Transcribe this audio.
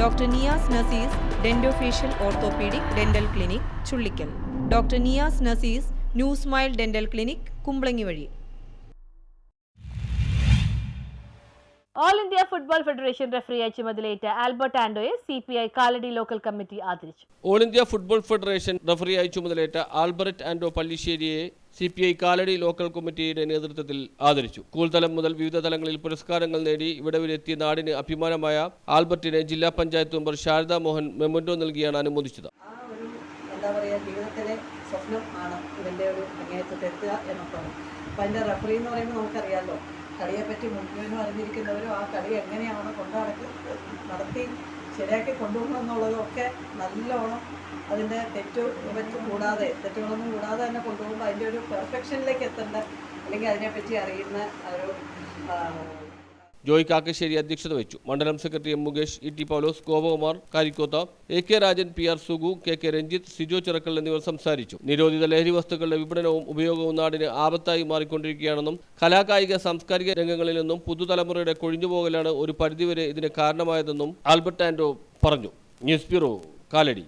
Doctor Niyas Nazees dentofacial orthopaedic dental clinic Chullikkal. Doctor Niyas Nazees new smile dental clinic Kumbalangi വഴി. All India football federation റഫറിയായി ചുമതലയേറ്റ Albert ആൻഡോയെ C P I Kaladi local committee ആദരിച്ചു. All India football federation റഫറിയായി ചുമതലയേറ്റ Albert Ando പള്ളിശ്ശേരിയെ C P I Kaladi local കമ്മിറ്റിയുടെ നേതൃത്വത്തിൽ ആദരിച്ചു. School തലം മുതൽ വിവിധ തലങ്ങളിൽ പുരസ്കാരങ്ങൾ നേടി ഇവിടെ വരെ എത്തിയ നാടിന് അഭിമാനമായ ആൽബർട്ടിനെ ജില്ലാ പഞ്ചായത്ത് മെമ്പർ ശാരദാ മോഹൻ മെമ്മൻഡോ നൽകിയാണ് അനുമോദിച്ചത്. എന്താ പറയുക ജീവിതത്തിലെ സ്വപ്നം ആണ് ഇതിന്റെ ഒരു അങ്ങേയറ്റത്തെത്തുക എന്നൊക്കെയാണ് അപ്പം അതിന്റെ റെഫറി എന്ന് പറയുമ്പോൾ നമുക്കറിയാമല്ലോ കളിയെപ്പറ്റി മുഴുവനും അറിഞ്ഞിരിക്കുന്നവരും ആ കളി എങ്ങനെയാണ് കൊണ്ടുനടക്കി നടത്തി ശരിയാക്കി കൊണ്ടുപോകണം നല്ലോണം അതിന്റെ തെറ്റു പറ്റും കൂടാതെ തെറ്റുകളൊന്നും കൂടാതെ തന്നെ കൊണ്ടുപോകുമ്പോൾ അതിന്റെ ഒരു പെർഫെക്ഷനിലേക്ക് എത്തേണ്ട അല്ലെങ്കിൽ അതിനെപ്പറ്റി അറിയുന്ന ഒരു ജോയ് കാക്കശ്ശേരി അധ്യക്ഷത വെച്ചു മണ്ഡലം secretary M Mukesh E T Paulose Gopakumar Karikkotha A K Rajan P R Sugu K K Ranjith Sijo Chirakkal എന്നിവർ സംസാരിച്ചു. നിരോധിത ലഹരി വസ്തുക്കളുടെ വിപണനവും ഉപയോഗവും നാടിന് ആപത്തായി മാറിക്കൊണ്ടിരിക്കുകയാണെന്നും കലാകായിക സാംസ്കാരിക രംഗങ്ങളിൽ നിന്നും പുതുതലമുറയുടെ കൊഴിഞ്ഞുപോകലാണ് ഒരു പരിധിവരെ ഇതിന് കാരണമായതെന്നും ആൽബർട്ട് ആൻഡോ പറഞ്ഞു. News bureau Kaladi.